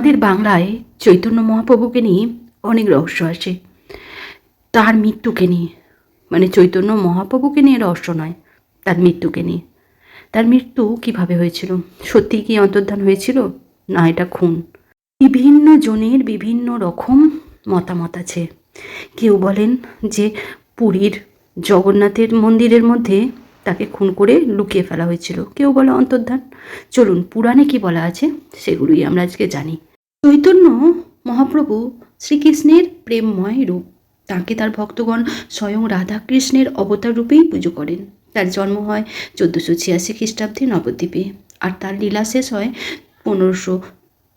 আমাদের বাংলায় চৈতন্য মহাপ্রভুকে নিয়ে অনেক রহস্য আছে। তার মৃত্যুকে নিয়ে মানে চৈতন্য মহাপ্রভুকে নিয়ে রহস্য নয়, তার মৃত্যুকে নিয়ে। তার মৃত্যু কীভাবে হয়েছিল? সত্যি কি অন্তর্ধান হয়েছিল? না, এটা খুন। বিভিন্ন জনের বিভিন্ন রকম মতামত আছে। কেউ বলেন যে পুরীর জগন্নাথের মন্দিরের মধ্যে তাকে খুন করে লুকিয়ে ফেলা হয়েছিল। কেউ বলে অন্তর্ধান। চলুন, পুরাণে কি বলা আছে সেগুলোই আমরা আজকে জানি। চৈতন্য মহাপ্রভু শ্রীকৃষ্ণের প্রেমময় রূপ। তাকে তার ভক্তগণ স্বয়ং রাধাকৃষ্ণের অবতার রূপেই পুজো করেন। তার জন্ম হয় চোদ্দোশো ছিয়াশি খ্রিস্টাব্দে নবদ্বীপে আর তার লীলা শেষ হয় পনেরোশো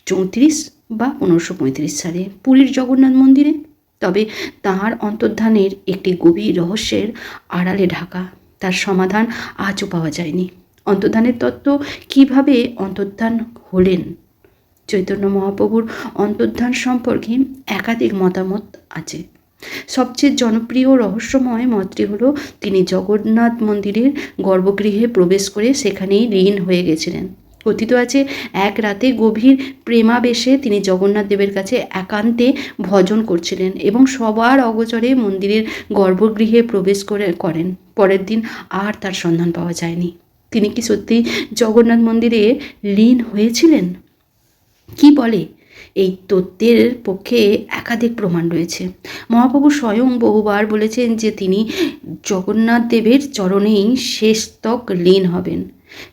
চৌত্রিশ বা পনেরোশো পঁয়ত্রিশ সালে পুরীর জগন্নাথ মন্দিরে। তবে তাহার অন্তর্ধানের একটি গভীর রহস্যের আড়ালে ঢাকা। তার সমাধান আজও পাওয়া যায়নি। অন্তর্ধানের তত্ত্ব কীভাবে অন্তর্ধান হলেন চৈতন্য মহাপ্রভুর অন্তর্ধান সম্পর্কে একাধিক মতামত আছে। সবচেয়ে জনপ্রিয় রহস্যময় মতটি হলো, তিনি জগন্নাথ মন্দিরের গর্ভগৃহে প্রবেশ করে সেখানেই লীন হয়ে গেছিলেন। কথিত আছে, এক রাতে গভীর প্রেমাবেশে তিনি জগন্নাথ দেবের কাছে একান্তে ভজন করছিলেন এবং সবার অগোচরে মন্দিরের গর্ভগৃহে প্রবেশ করে, করেন। পরের দিন আর তার সন্ধান পাওয়া যায়নি। তিনি কি সত্যি জগন্নাথ মন্দিরে লীন হয়েছিলেন? কি বলে? এই তত্ত্বের পক্ষে একাধিক প্রমাণ রয়েছে। মহাপ্রভু স্বয়ং বহুবার বলেছেন যে তিনি জগন্নাথ দেবের চরণেই শেষতক লীন হবেন।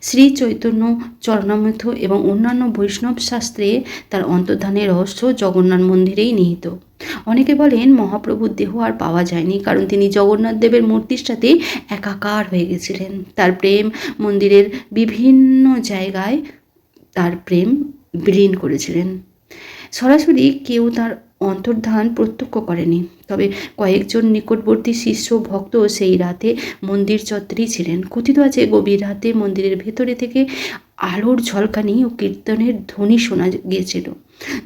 শ্রী চৈতন্য চরণামৃত এবং অন্যান্য বৈষ্ণব শাস্ত্রে তার অন্তর্ধানের রহস্য জগন্নাথ মন্দিরেই নিহিত। অনেকে বলেন মহাপ্রভুর দেহ আর পাওয়া যায়নি কারণ তিনি জগন্নাথ দেবের মূর্তির সাথে একাকার হয়ে গেছিলেন। তার প্রেম মন্দিরের বিভিন্ন জায়গায় তার প্রেম বিলীন করেছিলেন। সরাসরি কেউ তার অন্তর্ধান প্রত্যক্ষ করেনি। তবে কয়েকজন নিকটবর্তী শিষ্য ভক্ত সেই রাতে মন্দির চত্বরেই ছিলেন। কথিত আছে, গভীর রাতে মন্দিরের ভেতরে থেকে আলোর ঝলকানি ও কীর্তনের ধ্বনি শোনা গিয়েছিল।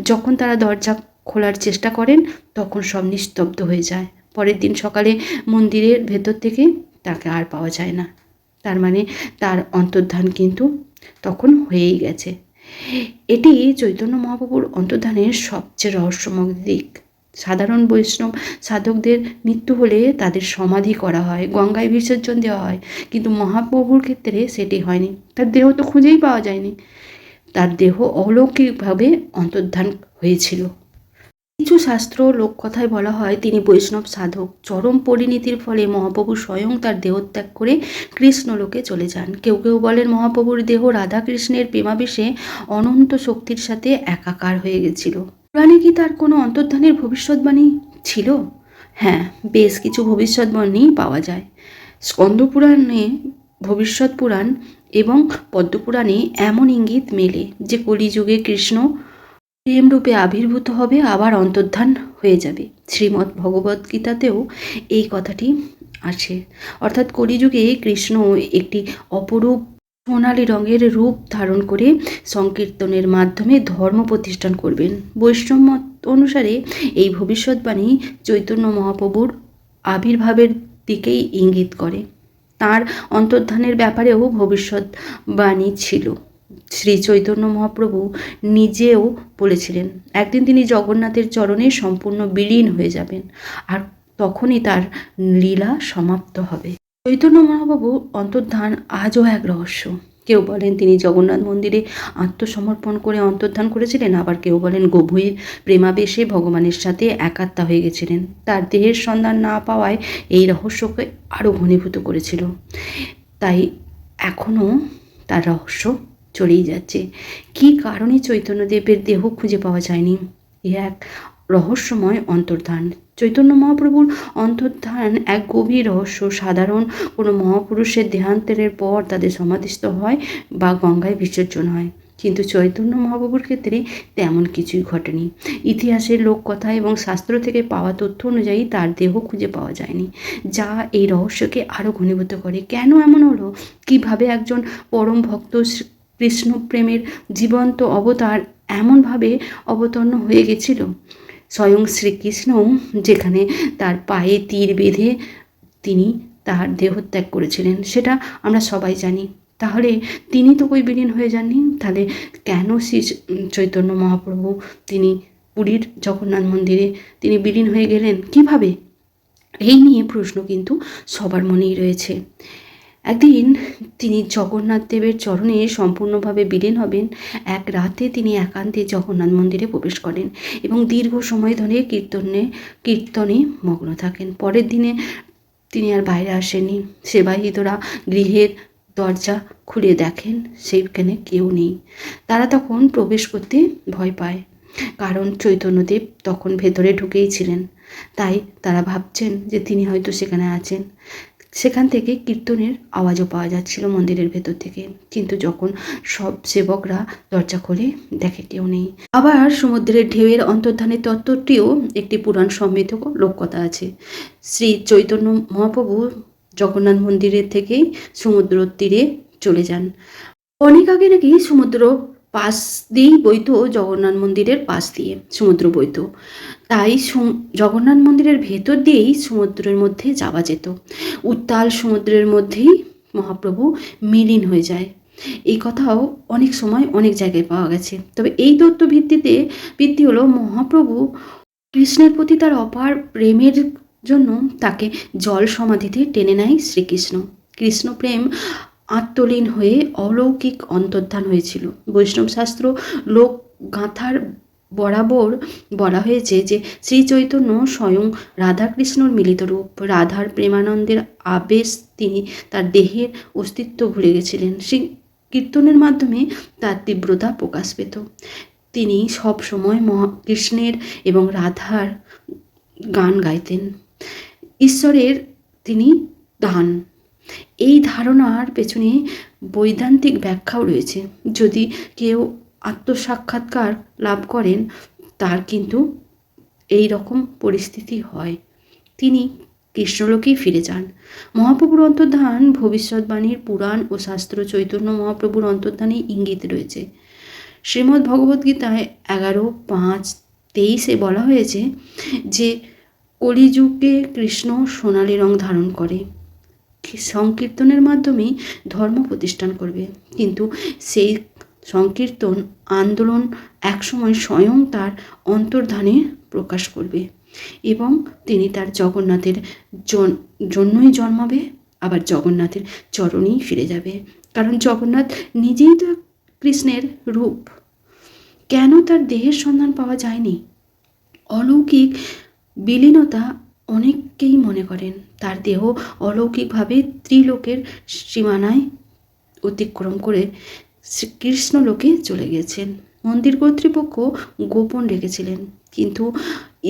যখন তারা দরজা খোলার চেষ্টা করেন, তখন সব নিস্তব্ধ হয়ে যায়। পরের দিন সকালে মন্দিরের ভেতর থেকে তাকে আর পাওয়া যায় না। তার মানে তার অন্তর্ধান কিন্তু তখন হয়েই গেছে। এটি চৈতন্য মহাপ্রভুর অন্তর্ধানের সবচেয়ে রহস্যময় দিক। সাধারণ বৈষ্ণব সাধকদের মৃত্যু হলে তাদের সমাধি করা হয়, গঙ্গায় বিসর্জন দেওয়া হয়, কিন্তু মহাপ্রভুর ক্ষেত্রে সেটি হয়নি। তার দেহ তো খুঁজেই পাওয়া যায়নি। তার দেহ অলৌকিকভাবে অন্তর্ধান হয়েছিল। কিছু শাস্ত্র লোককথায় বলা হয়, তিনি বৈষ্ণব সাধক। চরম পরিণতির ফলে মহাপ্রভু স্বয়ং তার দেহত্যাগ করে কৃষ্ণলোকে চলে যান। কেউ কেউ বলেন মহাপ্রভুর দেহ রাধাকৃষ্ণের প্রেমাবেশে অনন্ত শক্তির সাথে একাকার হয়ে গেছিল। পুরাণে কি তার কোনো অন্তর্ধানের ভবিষ্যৎবাণী ছিল? হ্যাঁ বেশ কিছু ভবিষ্যৎবাণী পাওয়া যায়। স্কন্দপুরাণে ভবিষ্যৎ পুরাণ এবং পদ্মপুরাণে এমন ইঙ্গিত মেলে যে কলিযুগে কৃষ্ণ প্রেমরূপে আবির্ভূত হবে, আবার অন্তর্ধান হয়ে যাবে। শ্রীমদ্ ভগবদ্গীতাতেও এই কথাটি আছে অর্থাৎ কলিযুগে কৃষ্ণ একটি অপরূপ সোনালি রঙের রূপ ধারণ করে সংকীর্তনের মাধ্যমে ধর্ম প্রতিষ্ঠান করবেন। বৈষ্ণব অনুসারে এই ভবিষ্যৎবাণী চৈতন্য মহাপ্রভুর আবির্ভাবের দিকেই ইঙ্গিত করে। তার অন্তর্ধানের ব্যাপারেও ভবিষ্যৎবাণী ছিল। শ্রী চৈতন্য মহাপ্রভু নিজেও বলেছিলেন, একদিন তিনি জগন্নাথের চরণে সম্পূর্ণ বিলীন হয়ে যাবেন, আর তখনই তার লীলা সমাপ্ত হবে। চৈতন্য মহাপ্রভু অন্তর্ধান আজও এক রহস্য। কেউ বলেন তিনি জগন্নাথ মন্দিরে আত্মসমর্পণ করে অন্তর্ধান করেছিলেন, আবার কেউ বলেন গভীর প্রেমাবেশে ভগবানের সাথে একাত্মা হয়ে গেছিলেন। তার দেহের সন্ধান না পাওয়ায় এই রহস্যকে আরও ঘনীভূত করেছিল। তাই এখনও তার রহস্য চলেই যাচ্ছে। কী কারণে চৈতন্যদেবের দেহ খুঁজে পাওয়া যায়নি? এ এক রহস্যময় অন্তর্ধান। চৈতন্য মহাপ্রভুর অন্তর্ধান এক গভীর রহস্য। সাধারণ কোনো মহাপুরুষের দেহান্তরের পর তাদের সমাধিস্থ হয় বা গঙ্গায় বিসর্জন হয়। কিন্তু চৈতন্য মহাপ্রভুর ক্ষেত্রে তেমন কিছুই ঘটেনি। ইতিহাসের লোককথা এবং শাস্ত্র থেকে পাওয়া তথ্য অনুযায়ী তার দেহ খুঁজে পাওয়া যায়নি, যা এই রহস্যকে আরও ঘনীভূত করে। কেন এমন হলো? কীভাবে একজন পরম ভক্ত কৃষ্ণ প্রেমের জীবন্ত অবতার এমনভাবে অবতর্ণ হয়ে গেছিল। স্বয়ং শ্রীকৃষ্ণ যেখানে তার পায়ে তীর বেঁধে তিনি তার দেহত্যাগ করেছিলেন, সেটা আমরা সবাই জানি। তাহলে তিনি তো কই বিলীন হয়ে যাননি? তাহলে কেন শ্রী চৈতন্য মহাপ্রভু তিনি পুরীর জগন্নাথ মন্দিরে তিনি বিলীন হয়ে গেলেন? কীভাবে? এই নিয়ে প্রশ্ন কিন্তু সবার মনেই রয়েছে। একদিন তিনি জগন্নাথ দেবের চরণে সম্পূর্ণভাবে বিলীন হবেন। এক রাতে তিনি একান্তে জগন্নাথ মন্দিরে প্রবেশ করেন এবং দীর্ঘ সময় ধরে কীর্তনে কীর্তনে মগ্ন থাকেন। পরের দিনে তিনি আর বাইরে আসেননি। সেবাহিতরা গৃহের দরজা খুলে দেখেন সেইখানে কেউ নেই। তারা তখন প্রবেশ করতে ভয় পায়, কারণ চৈতন্যদেব তখন ভেতরে ঢুকেই ছিলেন। তাই তারা ভাবছেন যে তিনি হয়তো সেখানে আছেন। সেখান থেকে কীর্তনের আওয়াজও পাওয়া যাচ্ছিল মন্দিরের ভেতর থেকে। কিন্তু যখন সব সেবকরা দরজা খোলে, দেখে কেউ নেই। আবার সমুদ্রের ঢেউয়ের অন্তর্ধানের তত্ত্বটিও একটি পুরাণ সমৃদ্ধ লোককথা আছে। শ্রী চৈতন্য মহাপ্রভু জগন্নাথ মন্দিরের থেকেই সমুদ্র তীরে চলে যান। অনেক আগে নাকি সমুদ্র পাশ দিয়েই বইতো জগন্নাথ মন্দিরের পাশ দিয়ে সমুদ্র বইতো তাই জগন্নাথ মন্দিরের ভেতর দিয়েই সমুদ্রের মধ্যে যাওয়া যেত। উত্তাল সমুদ্রের মধ্যেই মহাপ্রভু মিলিন হয়ে যায়। এই কথাও অনেক সময় অনেক জায়গায় পাওয়া গেছে। তবে এই তত্ত্ব ভিত্তিতে ভিত্তি হলো মহাপ্রভু কৃষ্ণের প্রতি তার অপার প্রেমের জন্য তাকে জল সমাধিতে টেনে নেয় শ্রীকৃষ্ণ। কৃষ্ণ প্রেম আত্মলীন হয়ে অলৌকিক অন্তর্ধান হয়েছিল। বৈষ্ণব শাস্ত্র লোক গাঁথার বরাবর বলা হয়েছে যে শ্রী চৈতন্য স্বয়ং রাধাকৃষ্ণর মিলিত রূপ, রাধার প্রেমানন্দের আবেশ তিনি তার দেহের অস্তিত্ব ভুলে গেছিলেন। সেই কীর্তনের মাধ্যমে তার তীব্রতা প্রকাশ পেত। তিনি সব সময় মহা কৃষ্ণের এবং রাধার গান গাইতেন। ঈশ্বরের তিনি দান। এই ধারণার পেছনে বৈদান্তিক ব্যাখ্যাও রয়েছে। যদি কেউ আত্মসাক্ষাৎকার লাভ করেন, তার কিন্তু এই রকম পরিস্থিতি হয়। তিনি কৃষ্ণলোকেই ফিরে যান। মহাপ্রভুর অন্তর্ধান ভবিষ্যৎবাণীর পুরাণ ও শাস্ত্র চৈতন্য মহাপ্রভুর অন্তর্ধানে ইঙ্গিত রয়েছে। শ্রীমদ্ ভগবদ্গীতায় এগারো, পাঁচ, তেইশে বলা হয়েছে যে, কলিযুগে কৃষ্ণ সোনালি রং ধারণ করে। সংকীর্তনের মাধ্যমেই ধর্ম প্রতিষ্ঠান করবে। কিন্তু সেই সংকীর্তন আন্দোলন একসময় স্বয়ং তার অন্তর্ধানে প্রকাশ করবে এবং তিনি তার জগন্নাথের জন- জন্যই জন্মাবে, আবার জগন্নাথের চরণেই ফিরে যাবে। কারণ জগন্নাথ নিজেই তো কৃষ্ণের রূপ। কেন তার দেহের সন্ধান পাওয়া যায়নি? অলৌকিক বিলীনতা অনেককেই মনে করেন। তার দেহ অলৌকিকভাবে ত্রিলোকের সীমানায় অতিক্রম করে কৃষ্ণলোকে চলে গিয়েছেন মন্দির কর্তৃপক্ষ গোপন রেখেছিলেন। কিন্তু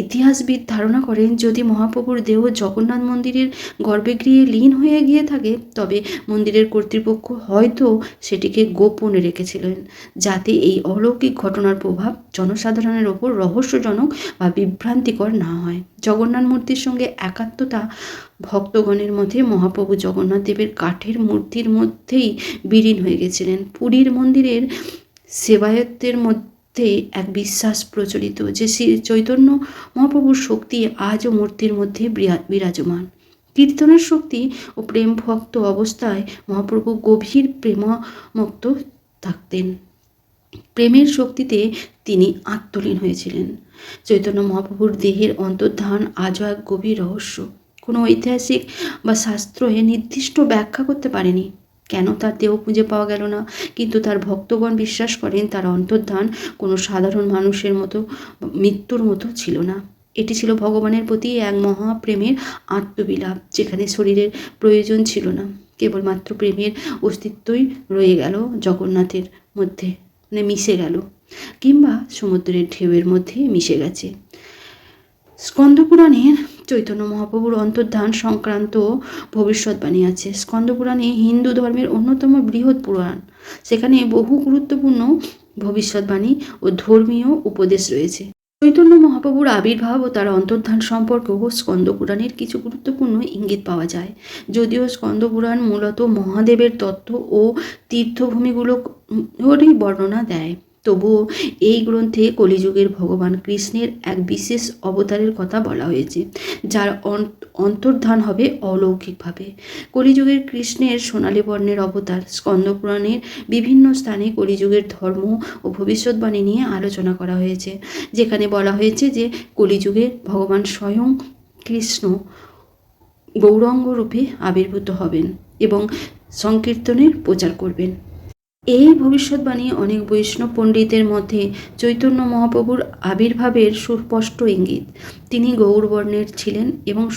ইতিহাসবিদ ধারণা করেন, যদি মহাপ্রভুর দেহ জগন্নাথ মন্দিরের গর্ভগৃহে লীন হয়ে গিয়ে থাকে, তবে মন্দিরের কর্তৃপক্ষ হয়তো সেটিকে গোপনে রেখেছিলেন, যাতে এই অলৌকিক ঘটনার প্রভাব জনসাধারণের ওপর রহস্যজনক বা বিভ্রান্তিকর না হয়। জগন্নাথ মূর্তির সঙ্গে একাত্মতা ভক্তগণের মধ্যে মহাপ্রভু জগন্নাথ দেবের কাঠের মূর্তির মধ্যেই বিলীন হয়ে গেছিলেন। পুরীর মন্দিরের সেবায়তের মধ্যে এক বিশ্বাস প্রচলিত যে শ্রী চৈতন্য মহাপ্রভুর শক্তি আজও মূর্তির মধ্যে বিরা- বিরাজমান। কীর্তনের শক্তি ও প্রেম ভক্ত অবস্থায় মহাপ্রভু গভীর প্রেমমুক্ত থাকতেন। প্রেমের শক্তিতে তিনি আত্মলীন হয়েছিলেন। চৈতন্য মহাপ্রভুর দেহের অন্তর্ধান আজও এক গভীর রহস্য। কোনো ঐতিহাসিক বা শাস্ত্রে নির্দিষ্ট ব্যাখ্যা করতে পারেনি। কেন তার দেহ খুঁজে পাওয়া গেল না? কিন্তু তার ভক্তগণ বিশ্বাস করেন তার অন্তর্ধান কোনো সাধারণ মানুষের মতো, মৃত্যুর মতো ছিল না। এটি ছিল ভগবানের প্রতি এক মহাপ্রেমের আত্মবিলাপ, যেখানে শরীরের প্রয়োজন ছিল না। কেবলমাত্র প্রেমের অস্তিত্বই রয়ে গেল জগন্নাথের মধ্যে মানে মিশে গেল, কিংবা সমুদ্রের ঢেউয়ের মধ্যে মিশে গেছে। স্কন্দপুরাণের চৈতন্য মহাপ্রভুর অন্তর্ধান সংক্রান্ত ভবিষ্যৎবাণী আছে। স্কন্দপুরাণে হিন্দু ধর্মের অন্যতম বৃহৎ পুরাণ। সেখানে বহু গুরুত্বপূর্ণ ভবিষ্যৎবাণী ও ধর্মীয় উপদেশ রয়েছে। চৈতন্য মহাপ্রভুর আবির্ভাব ও তার অন্তর্ধান সম্পর্কেও স্কন্দপুরাণের কিছু গুরুত্বপূর্ণ ইঙ্গিত পাওয়া যায়। যদিও স্কন্দপুরাণ মূলত মহাদেবের তত্ত্ব ও তীর্থভূমিগুলোরই বর্ণনা দেয়। তবুও এই গ্রন্থে কলিযুগের ভগবান কৃষ্ণের এক বিশেষ অবতারের কথা বলা হয়েছে, যার অন্তর্ধান হবে অলৌকিকভাবে। কলিযুগের কৃষ্ণের সোনালী বর্ণের অবতার স্কন্দপুরাণের বিভিন্ন স্থানে কলিযুগের ধর্ম ও ভবিষ্যৎবাণী নিয়ে আলোচনা করা হয়েছে, যেখানে বলা হয়েছে যে কলিযুগে ভগবান স্বয়ং কৃষ্ণ গৌরাঙ্গ রূপে আবির্ভূত হবেন এবং সংকীর্তনের প্রচার করবেন। এই ভবিষ্যৎবাণী অনেক বৈষ্ণব পণ্ডিতের মধ্যে চৈতন্য মহাপ্রভুর আবির্ভাবের সুস্পষ্ট ইঙ্গিত। তিনি গৌরবর্ণের ছিলেন এবং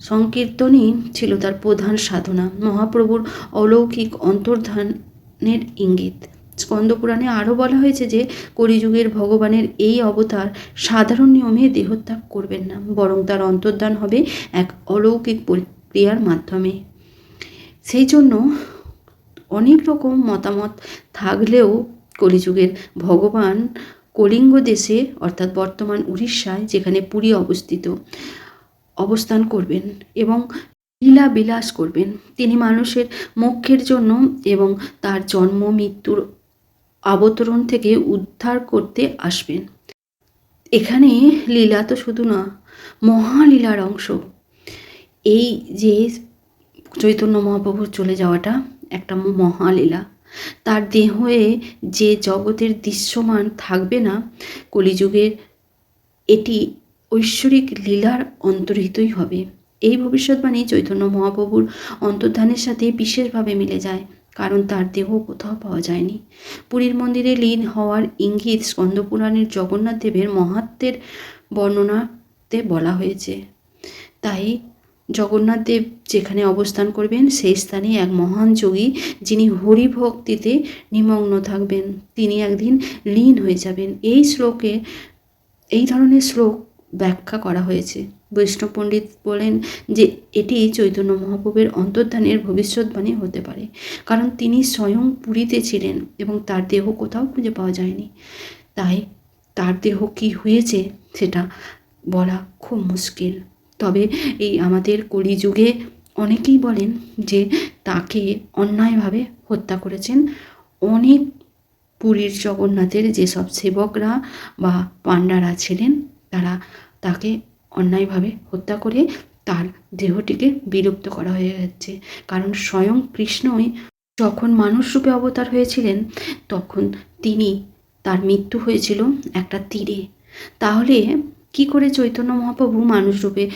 সংকীর্তনই ছিল তার প্রধান সাধনা। মহাপ্রভুর অলৌকিক অন্তর্ধানের ইঙ্গিত। স্কন্দপুরাণে আরও বলা হয়েছে যে, কলিযুগের ভগবানের এই অবতার সাধারণ নিয়মে দেহত্যাগ করবেন না, বরং তার অন্তর্ধান হবে এক অলৌকিক প্রক্রিয়ার মাধ্যমে। সেই জন্য অনেক রকম মতামত থাকলেও কলিযুগের ভগবান কলিঙ্গ দেশে, অর্থাৎ বর্তমান উড়িষ্যায়, যেখানে পুরী অবস্থিত, অবস্থান করবেন এবং লীলা বিলাস করবেন। তিনি মানুষের মোক্ষের জন্য এবং তার জন্ম, মৃত্যুর অবতরণ থেকে উদ্ধার করতে আসবেন। এখানে লীলা তো শুধু না, মহালীলার অংশ। এই যে চৈতন্য মহাপ্রভুর চলে যাওয়াটা একটা মহালীলা। তার দেহে যে জগতের দৃশ্যমান থাকবে না, কলিযুগের এটি ঐশ্বরিক লীলার অন্তর্হিতই হবে। এই ভবিষ্যৎবাণী চৈতন্য মহাপ্রভুর অন্তর্ধানের সাথে বিশেষভাবে মিলে যায়, কারণ তার দেহ কোথাও পাওয়া যায়নি। পুরীর মন্দিরে লীন হওয়ার ইঙ্গিত স্কন্দপুরাণের জগন্নাথ দেবের মহাত্মের বর্ণনাতে বলা হয়েছে। তাই জগন্নাথ দেব যেখানে অবস্থান করবেন, সেই স্থানে এক মহান যোগী যিনি হরিভক্তিতে নিমগ্ন থাকবেন। তিনি একদিন লীন হয়ে যাবেন। এই শ্লোকে, এই ধরনের শ্লোক ব্যাখ্যা করা হয়েছে। বৈষ্ণব পণ্ডিত বলেন যে, এটি চৈতন্য মহাপ্রভুর অন্তর্ধানের ভবিষ্যৎবাণী হতে পারে। কারণ তিনি স্বয়ং পুরীতে ছিলেন এবং তার দেহ কোথাও খুঁজে পাওয়া যায়নি। তাই তার দেহ কি হয়েছে, সেটা বলা খুব মুশকিল। তবে এই আমাদের কলিযুগে অনেকেই বলেন যে তাকে অন্যায়ভাবে হত্যা করেছেন। অনেক পুরীর জগন্নাথের যেসব সেবকরা বা পাণ্ডারা ছিলেন, তারা তাকে অন্যায়ভাবে হত্যা করে তার দেহটিকে বিলুপ্ত করা হয়ে যাচ্ছে। কারণ স্বয়ং কৃষ্ণই যখন মানুষ রূপে অবতার হয়েছিলেন, তখন তিনি তার মৃত্যু হয়েছিল একটা তীরে। তাহলে কি করে চৈতন্য মহাপ্রভু মানুষরূপে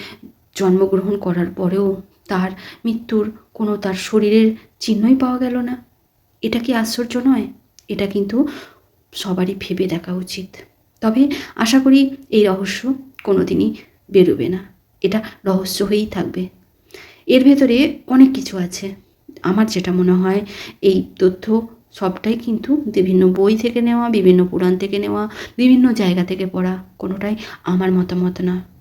জন্মগ্রহণ করার পরেও তার মৃত্যুর কোনো তার শরীরের চিহ্নই পাওয়া গেল না? এটা কি আশ্চর্য নয়? এটা কিন্তু সবারই ভেবে দেখা উচিত। তবে আশা করি এই রহস্য কোনো দিনই বেরোবে না। এটা রহস্য হয়েই থাকবে। এর ভেতরে অনেক কিছু আছে। আমার যেটা মনে হয়, এই তথ্য সবটাই কিন্তু বিভিন্ন বই থেকে নেওয়া, বিভিন্ন পুরাণ থেকে নেওয়া, বিভিন্ন জায়গা থেকে পড়া, কোনোটাই আমার মতামত না।